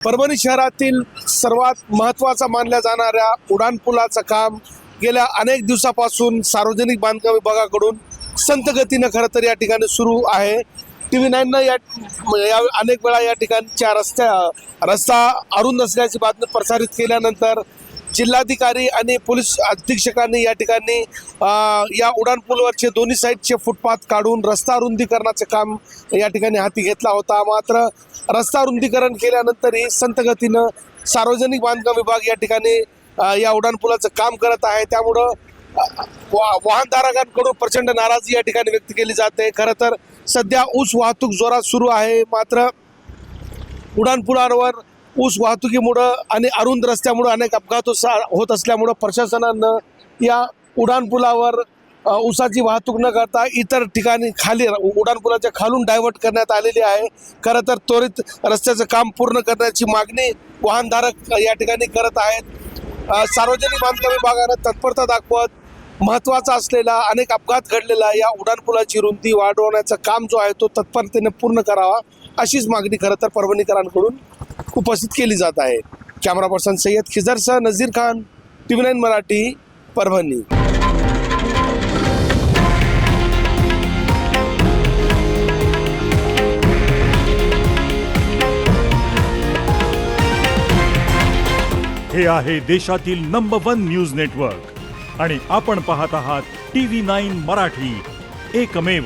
परभणी शहरातील सर्वात महत्त्वाचा मानल्या जाणाऱ्या उड्डाणपुलाचं काम गेल्या अनेक दिवसापासून सार्वजनिक बांधकाम विभागाकडून संत गतीनं खरं तर या ठिकाणी सुरू आहे. टी व्ही नाईननं या या अनेक वेळा या ठिकाणच्या रस्त्या रस्ता अरुंद असल्याची बातमी प्रसारित केल्यानंतर जिल्हाधिकारी आणि पोलीस अधीक्षकांनी या ठिकाणी या उड्डाणपूलवरचे दोन्ही साईडचे फुटपाथ काढून रस्ता रुंदीकरणाचं काम या ठिकाणी हाती घेतला होता. मात्र रस्ता रुंदीकरण केल्यानंतरही संतगतीनं सार्वजनिक बांधकाम विभाग या ठिकाणी या उड्डाणपुलाचं काम करत आहे. त्यामुळं वा- वाहनधारकांकडून प्रचंड नाराजी या ठिकाणी व्यक्त केली जाते खरं तर सध्या ऊस वाहतूक जोरात सुरू आहे. मात्र उड्डाणपुलावर ऊस वाहतुकीमुळं आणि अरुंद रस्त्यामुळं अनेक अपघात होत असल्यामुळं प्रशासनानं या उड्डाणपुलावर ऊसाची वाहतूक न करता इतर ठिकाणी खाली उड्डाणपुलाच्या खालून डायव्हर्ट करण्यात आलेली आहे. खरं तर त्वरित रस्त्याचं काम पूर्ण करण्याची मागणी वाहनधारक या ठिकाणी करत आहेत. सार्वजनिक बांधकाम विभागानं तत्परता दाखवत महत्त्वाचा असलेला अनेक अपघात घडलेला या उड्डाणपुलाची रुंदी वाढवण्याचं काम जो आहे तो तत्परतेने पूर्ण करावा अशीच मागणी खरं तर परभणीकरांकडून उपस्थित केली जात आहे. Camera person Sayyad खिजरसह Nazir Khan T V nine Marathi Parbhani. हे आहे देशातील नंबर वन न्यूज नेटवर्क आणि आपण पाहत आहात टी व्ही नाईन मराठी. एकमेव